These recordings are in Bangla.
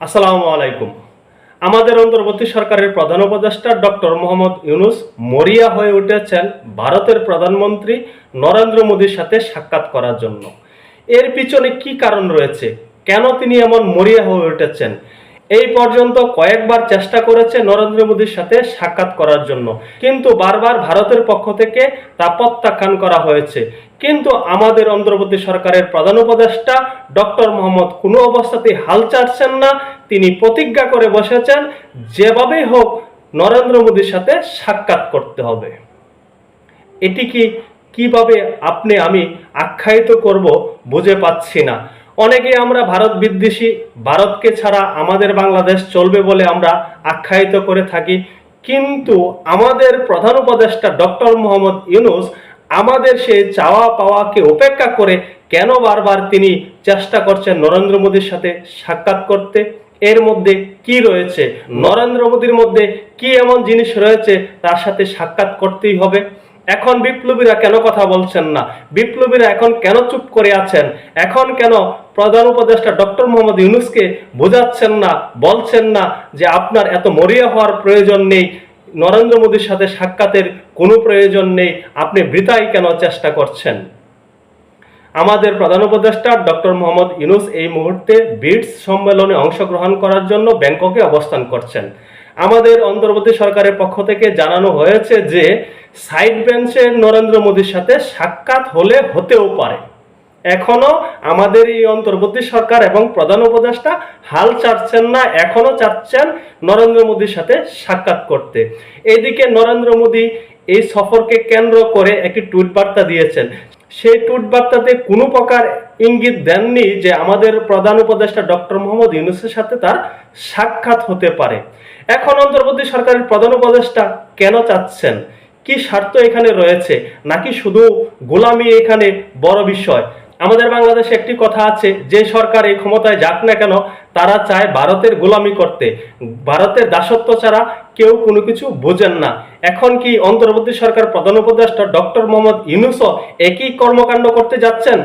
আসসালামু আলাইকুম। আমাদের অন্তর্বর্তী সরকারের প্রধান উপদেষ্টা ডক্টর মোহাম্মদ ইউনুস মরিয়া হয়ে উঠেছেন ভারতের প্রধানমন্ত্রী নরেন্দ্র মোদীর সাথে সাক্ষাৎ করার জন্য। এর পিছনে কি কারণ রয়েছে? কেন তিনি এমন মরিয়া হয়ে উঠেছেন? এই পর্যন্ত কয়েকবার চেষ্টা করেছে নরেন্দ্র মোদীর সাথে সাক্ষাৎ করার জন্য। কিন্তু বারবার ভারতের পক্ষ থেকে তা প্রত্যাখ্যান করা হয়েছে। কিন্তু আমাদের অন্তর্বর্তী সরকারের প্রধান উপদেষ্টা ডক্টর মোহাম্মদ কোনো অবস্থাতেই হাল ছাড়ছেন না। তিনি প্রতিজ্ঞা করে বসেছেন, যেভাবেই হোক নরেন্দ্র মোদীর সাথে সাক্ষাৎ করতে হবে। এটি কি, কীভাবে আপনি আমি আখ্যায়িত করব বুঝে পাচ্ছি না। অনেকে আমরা ভারত বিদ্বেষী, ভারতকে ছাড়া আমাদের বাংলাদেশ চলবে বলে আমরা আখ্যায়িত করে থাকি। কিন্তু আমাদের প্রধান উপদেষ্টা ডক্টর মোহাম্মদ ইউনুস আমাদের সেই চাওয়া পাওয়াকে উপেক্ষা করে কেন বারবার তিনি চেষ্টা করছেন নরেন্দ্র মোদীর সাথে সাক্ষাৎ করতে? এর মধ্যে কি রয়েছে? নরেন্দ্র মোদীর মধ্যে কি এমন জিনিস রয়েছে তার সাথে সাক্ষাৎ করতেই হবে? এখন বিপ্লবীরা কেন কথা বলছেন না? বিপ্লবীরা এখন কেন চুপ করে আছেন? এখন কেন প্রধান উপদেষ্টা ডক্টর মোহাম্মদ ইউনুসকে বোঝাচ্ছেন না, বলছেন না যে আপনার এত মরিয়া হওয়ার প্রয়োজন নেই, নরেন্দ্র মোদীর সাথে সাক্ষাতের কোনো প্রয়োজন নেই, আপনি বৃথাই কেন চেষ্টা করছেন? আমাদের প্রধান উপদেষ্টা ডক্টর মোহাম্মদ ইউনুস এই মুহূর্তে বিটস সম্মেলনে অংশগ্রহণ করার জন্য ব্যাংককে অবস্থান করছেন। আমাদের অন্তর্বর্তী সরকারের পক্ষ থেকে জানানো হয়েছে যে সাইড বেঞ্চে নরেন্দ্র মোদীর সাথে সাক্ষাৎ হলে হতেও পারে। এখনও আমাদের এই অন্তর্বর্তী সরকার এবং প্রধান উপদেষ্টা হাল চাচ্ছেন না, এখনও চাচ্ছেন নরেন্দ্র মোদীর সাথে সাক্ষাৎ করতে। এদিকে নরেন্দ্র মোদী এই সফরকে কেন্দ্র করে একটি টুইট বার্তা দিয়েছেন। সেই টুইট বার্তাতে কোনো প্রকার ইঙ্গিত দেননি যে আমাদের প্রধান উপদেষ্টা ডক্টর মোহাম্মদ ইউনুসের সাথে তার সাক্ষাৎ হতে পারে। এখন অন্তর্বর্তী সরকারের প্রধান উপদেষ্টা কেন চাচ্ছেন? কি স্বার্থ এখানে রয়েছে? নাকি শুধু গোলামি এখানে বড় বিষয়? আমাদের বাংলাদেশে একটি কথা আছে, যে সরকার এই ক্ষমতায় যাক না কেন, তারা চায় ভারতের গোলামি করতে। ভারতের দাসত্ব ছাড়া কেউ কোনো কিছু বোঝেন না। এখন কি অন্তর্বর্তী সরকার প্রধান উপদেষ্টা ডক্টর মোহাম্মদ ইউনুসও একই কর্মকাণ্ড করতে যাচ্ছেন?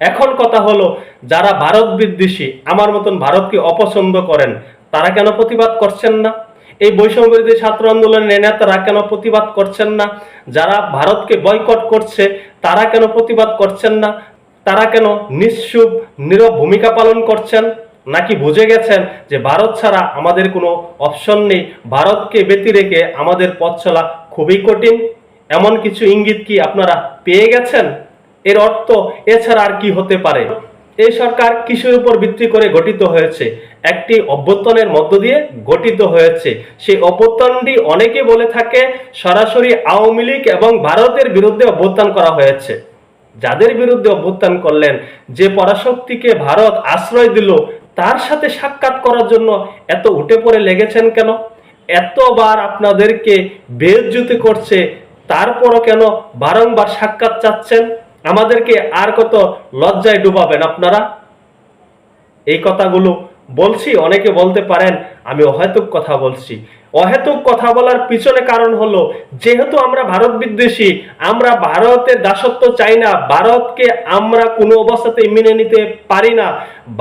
এখন কথা হলো, যারা ভারত বিদ্বেষী, আমার মতন ভারতকে অপছন্দ করেন, তারা কেন প্রতিবাদ করছেন না? এই বৈষম্য বিরোধী ছাত্র আন্দোলনের নেতারা কেন প্রতিবাদ করছেন না? যারা ভারতকে বয়কট করছে, তারা কেন প্রতিবাদ করছেন না? তারা কেন নিঃশুভ নীরব ভূমিকা পালন করছেন? নাকি বুঝে গেছেন যে ভারত ছাড়া আমাদের কোনো অপশন নেই? ভারতকে ব্যতি রেখে আমাদের পথ চলা খুবই কঠিন। এমন কিছু ইঙ্গিত কি আপনারা পেয়ে গেছেন? এর অর্থ এছাড়া আর কি হতে পারে? এই সরকার কিসের উপর ভিত্তি করে গঠিত হয়েছে? একটি অভ্যুত্থানের মধ্য দিয়ে গঠিত হয়েছে। সেই অভ্যুত্থানটি অনেকে বলে থাকে সরাসরি আওয়ামী লীগ এবং ভারতের বিরুদ্ধে অভ্যুত্থান করা হয়েছে। যাদের বিরুদ্ধে অভ্যুত্থান করলেন, যে পরাশক্তিকে ভারত আশ্রয় দিল তার সাথে সাক্ষাৎ করার জন্য এত উঠে পড়ে লেগেছেন কেন? এতবার আপনাদেরকে বেজ্জুতি করছে, তারপরও কেন বারংবার সাক্ষাৎ চাচ্ছেন? আমাদেরকে আর কত লজ্জায় ডুবাবেন আপনারা? এই কথাগুলো বলছি, অনেকে বলতে পারেন আমি অহেতুক কথা বলছি। অহেতুক কথা বলার পিছনে কারণ হলো, যেহেতু আমরা ভারত বিদ্বেষী, আমরা ভারতের দাসত্ব চাই না, ভারতকে আমরা কোনো অবস্থাতে মেনে নিতে পারি না,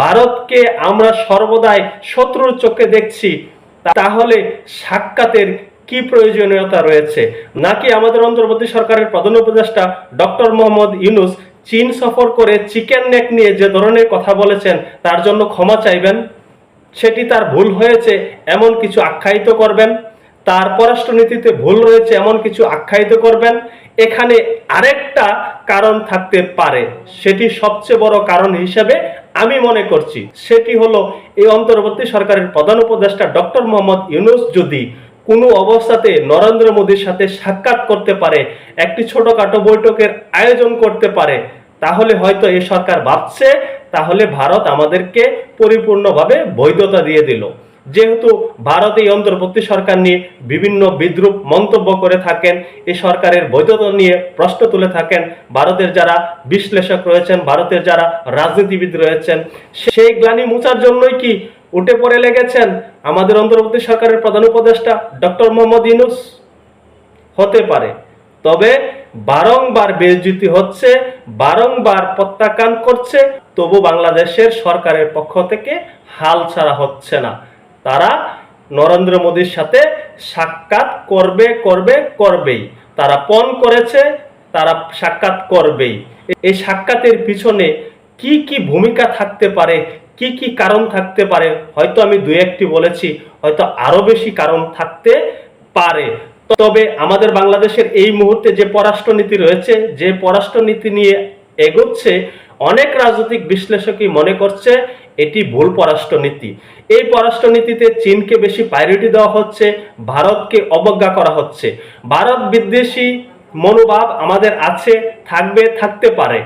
ভারতকে আমরা সর্বদাই শত্রুর চোখে দেখছি, তাহলে সাক্ষাতের কি প্রয়োজনীয়তা রয়েছে? নাকি আমাদের অন্তর্বর্তী সরকারের প্রধান উপদেষ্টা ডক্টর মোহাম্মদ ইউনুস চীন সফর করে চিকেন নেক নিয়ে যে ধরনের কথা বলেছেন, তার জন্য ক্ষমা চাইবেন? সেটি তার ভুল হয়েছে, এমন কিছু আখ্যায়িত করবেন। তার পররাষ্ট্রনীতিতে ভুল রয়েছে, এমন কিছু আখ্যায়িত করবেন। এখানে আরেকটা কারণ থাকতে পারে। সেটি সবচেয়ে বড় কারণ হিসেবে আমি মনে করছি। সেটি হলো, এই অন্তর্বর্তী সরকারের প্রধান উপদেষ্টা ডক্টর মোহাম্মদ ইউনুস যদি কোনো অবস্থাতে নরেন্দ্র মোদীর সাথে সাক্ষাৎ করতে পারে, একটি ছোটখাটো বৈঠকের আয়োজন করতে পারে, তাহলে হয়তো এই সরকার ভাবছে তাহলে ভারত আমাদেরকে পরিপূর্ণভাবে বৈধতা দিয়ে দিল। যেহেতু ভারত এই অন্তর্বর্তী সরকার নিয়ে বিভিন্ন বিদ্রুপ মন্তব্য করে থাকেন এই সরকারের বৈধতা নিয়ে প্রশ্ন তুলে থাকেন, ভারতের যারা বিশ্লেষক রয়েছেন, ভারতের যারা রাজনীতিবিদ রয়েছেন সেই গ্লানি মুছার জন্যই কি উঠে পড়ে লেগেছেন আমাদের অন্তর্বর্তী সরকারের প্রধান উপদেষ্টা ডক্টর মোহাম্মদ ইউনুস? হতে পারে। তবে বারংবার বেজ্জুতি হচ্ছে, বারংবার প্রত্যাখ্যান করছে তবু বাংলাদেশের সরকারের পক্ষ থেকে হাল ছাড়া হচ্ছে না। তারা নরেন্দ্র মোদীর সাথে সাক্ষাৎ করবে করবে, করবেই। তারা পণ করেছে, তারা সাক্ষাৎ করবেই। এই সাক্ষাতের পিছনে কি কি ভূমিকা থাকতে পারে, কি কি কারণ থাকতে পারে, হয়তো আমি দুই একটি বলেছি, হয়তো আরও বেশি কারণ থাকতে পারে। তবে আমাদের বাংলাদেশের এই মুহূর্তে যে পররাষ্ট্রনীতি রয়েছে, যে পররাষ্ট্রনীতি নিয়ে এগোচ্ছে অনেক রাজনৈতিক বিশ্লেষকই মনে করছে এটি ভুল পররাষ্ট্রনীতি। এই পররাষ্ট্রনীতিতে চীনকে বেশি প্রায়োরিটি দেওয়া হচ্ছে, ভারতকে অবজ্ঞা করা হচ্ছে। ভারত বিদ্বেষী মনোভাব আমাদের আছে, থাকবে, থাকতে পারে।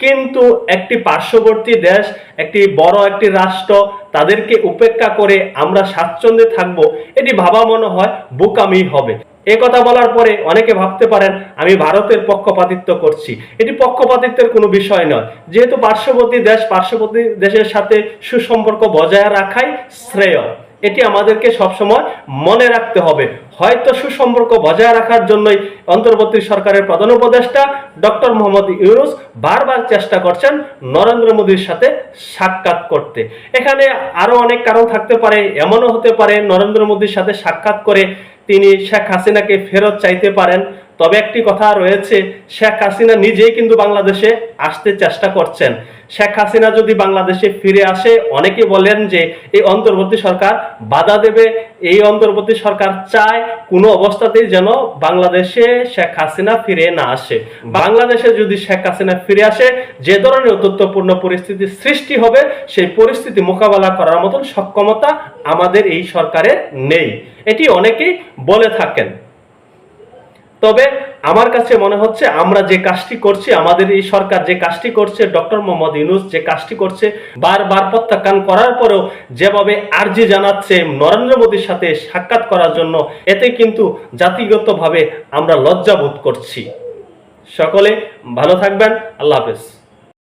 কিন্তু একটি পার্শ্ববর্তী দেশ, একটি বড় একটি রাষ্ট্র, তাদেরকে উপেক্ষা করে আমরা স্বাচ্ছন্দ্যে থাকব, এটি ভাবা মনে হয় বোকামি হবে। এ কথা বলার পরে অনেকে ভাবতে পারেন, আমি ভারতের পক্ষপাতিত্ব করছি। এটি পক্ষপাতিত্বের কোনো বিষয় নয়। যেহেতু পার্শ্ববর্তী দেশ, পার্শ্ববর্তী দেশের সাথে সুসম্পর্ক বজায় রাখাই শ্রেয়। এটি আমাদেরকে সবসময় মনে রাখতে হবে। হয়তো সুসম্পর্ক বজায় রাখার জন্যই অন্তর্বর্তী সরকারের প্রধান উপদেষ্টা ডক্টর মোহাম্মদ ইউনুস বারবার চেষ্টা করছেন নরেন্দ্র মোদীর সাথে সাক্ষাৎ করতে। এখানে আরও অনেক কারণ থাকতে পারে, এমনও হতে পারে নরেন্দ্র মোদীর সাথে সাক্ষাৎ করে তিনি শেখ হাসিনাকে ফেরত চাইতে পারেন। তবে একটি কথা রয়েছে, শেখ হাসিনা নিজেই কিন্তু বাংলাদেশে আসতে চেষ্টা করছেন। শেখ হাসিনা যদি বাংলাদেশে ফিরে আসে, অনেকে বলেন যে এই অন্তর্বর্তী সরকার বাধা দেবে, এই অন্তর্বর্তী সরকার চায় কোনো অবস্থাতেই যেন বাংলাদেশে শেখ হাসিনা ফিরে না আসে। বাংলাদেশে যদি শেখ হাসিনা ফিরে আসে, যে ধরনের উত্তপ্তপূর্ণ পরিস্থিতি সৃষ্টি হবে, সেই পরিস্থিতি মোকাবেলা করার মতন সক্ষমতা আমাদের এই সরকারের নেই। এটি অনেকেই বলে থাকেন। তবে আমার কাছে মনে হচ্ছে আমরা যে কাজটি করছি, আমাদের এই সরকার যে কাজটি করছে, ডক্টর মোহাম্মদ ইউনুস যে কাজটি করছে, বারবার প্রত্যাখ্যান করার পরেও যেভাবে আর্জি জানাচ্ছে নরেন্দ্র মোদীর সাথে সাক্ষাৎ করার জন্য, এতে কিন্তু জাতিগতভাবে আমরা লজ্জাবোধ করছি। সকলে ভালো থাকবেন, আল্লাহ হাফেজ।